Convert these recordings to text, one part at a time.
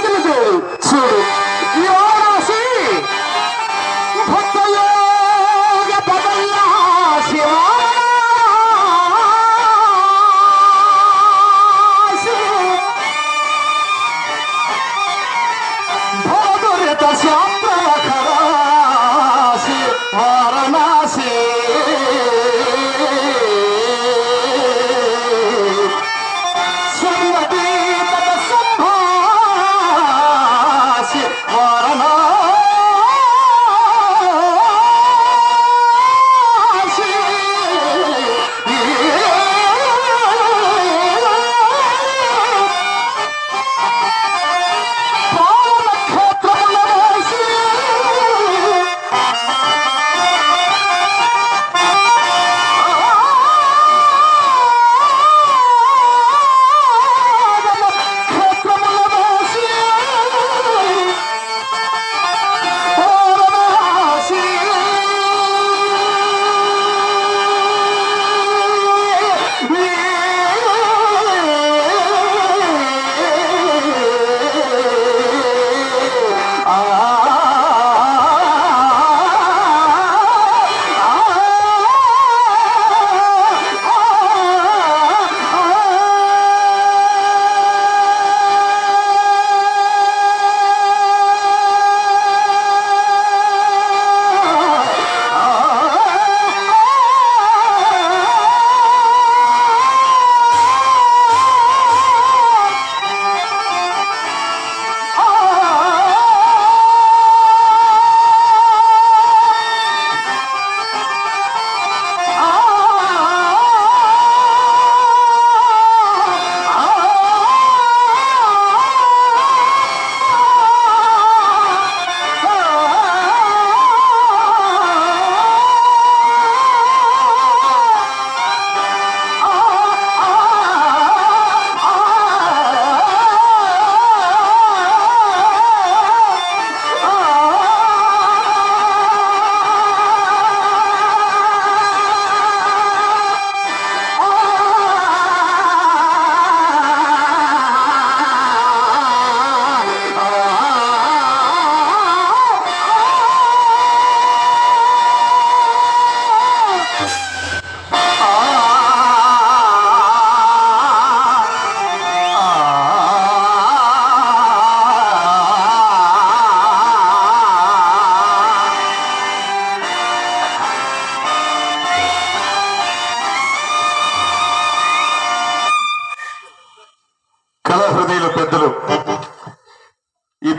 Take it easy. Sweetie.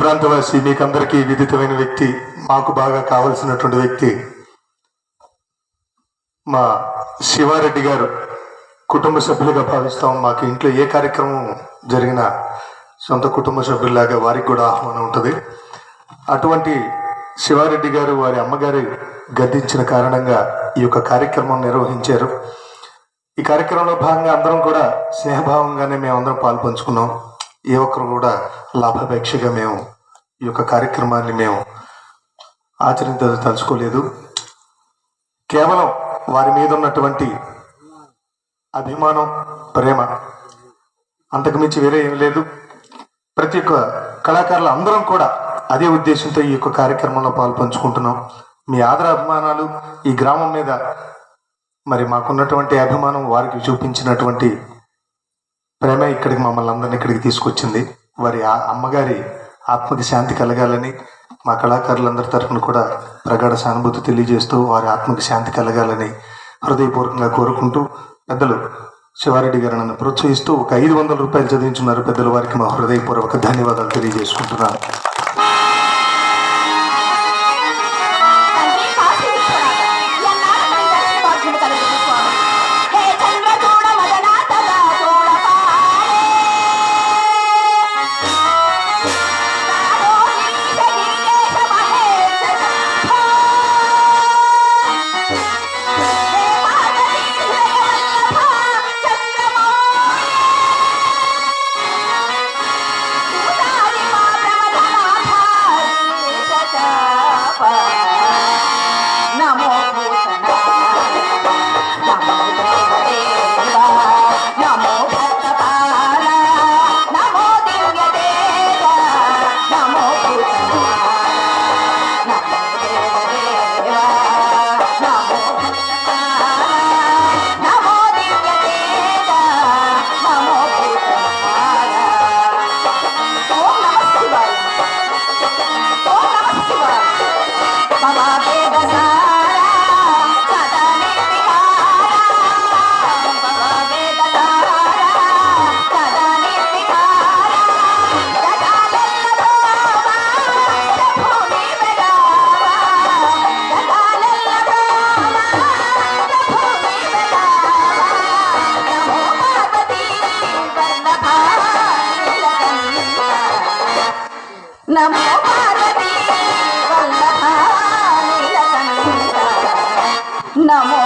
ప్రాంతవాసి మీకందరికీ విదితమైన వ్యక్తి మాకు బాగా కావలసినటువంటి వ్యక్తి మా శివారెడ్డి గారు కుటుంబ సభ్యులుగా భావిస్తాం. మాకు ఇంట్లో ఏ కార్యక్రమం జరిగినా సొంత కుటుంబ సభ్యుల్లాగా వారికి కూడా ఆహ్వానం ఉంటుంది. అటువంటి శివారెడ్డి గారు వారి అమ్మగారి గద్దించిన కారణంగా ఈ యొక్క కార్యక్రమం నిర్వహించారు. ఈ కార్యక్రమంలో భాగంగా అందరం కూడా స్నేహభావంగానే మేమందరం పాలుపంచుకున్నాం. ఏ ఒక్కరు కూడా లాభాపేక్షగా మేము ఈ యొక్క కార్యక్రమాన్ని మేము ఆచరించ తలుచుకోలేదు. కేవలం వారి మీద ఉన్నటువంటి అభిమానం ప్రేమ అంతకుమించి వేరే ఏం లేదు. ప్రతి ఒక్క కళాకారులు అందరం కూడా అదే ఉద్దేశంతో ఈ యొక్క కార్యక్రమంలో పాల్పంచుకుంటున్నాం. మీ ఆదర అభిమానాలు ఈ గ్రామం మీద మరి మాకున్నటువంటి అభిమానం వారికి చూపించినటువంటి ప్రేమ ఇక్కడికి మమ్మల్ని అందరిని ఇక్కడికి తీసుకొచ్చింది. వారి ఆ అమ్మగారి ఆత్మకి శాంతి కలగాలని మా కళాకారులందరి తరఫున కూడా ప్రగాఢ సానుభూతి తెలియజేస్తూ వారి ఆత్మకి శాంతి కలగాలని హృదయపూర్వకంగా కోరుకుంటూ పెద్దలు శివారెడ్డి గారు నన్ను ప్రోత్సహిస్తూ ఒక ఐదు వందల రూపాయలు చదివించున్నారు. పెద్దల వారికి మా హృదయపూర్వక ధన్యవాదాలు తెలియజేసుకుంటున్నాను. నమో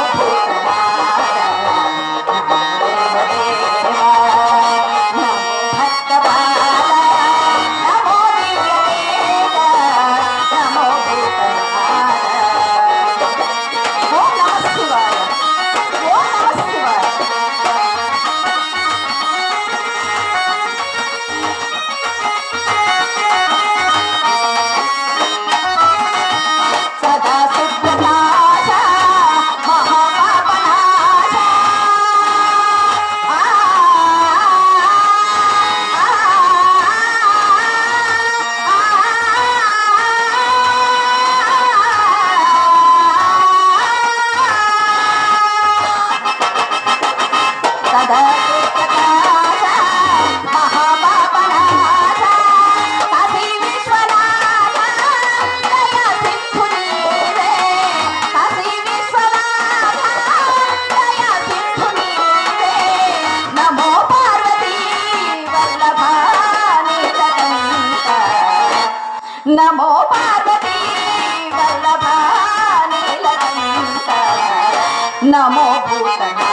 నమో పార్వతీ వల్లభ నమో భూతనాథ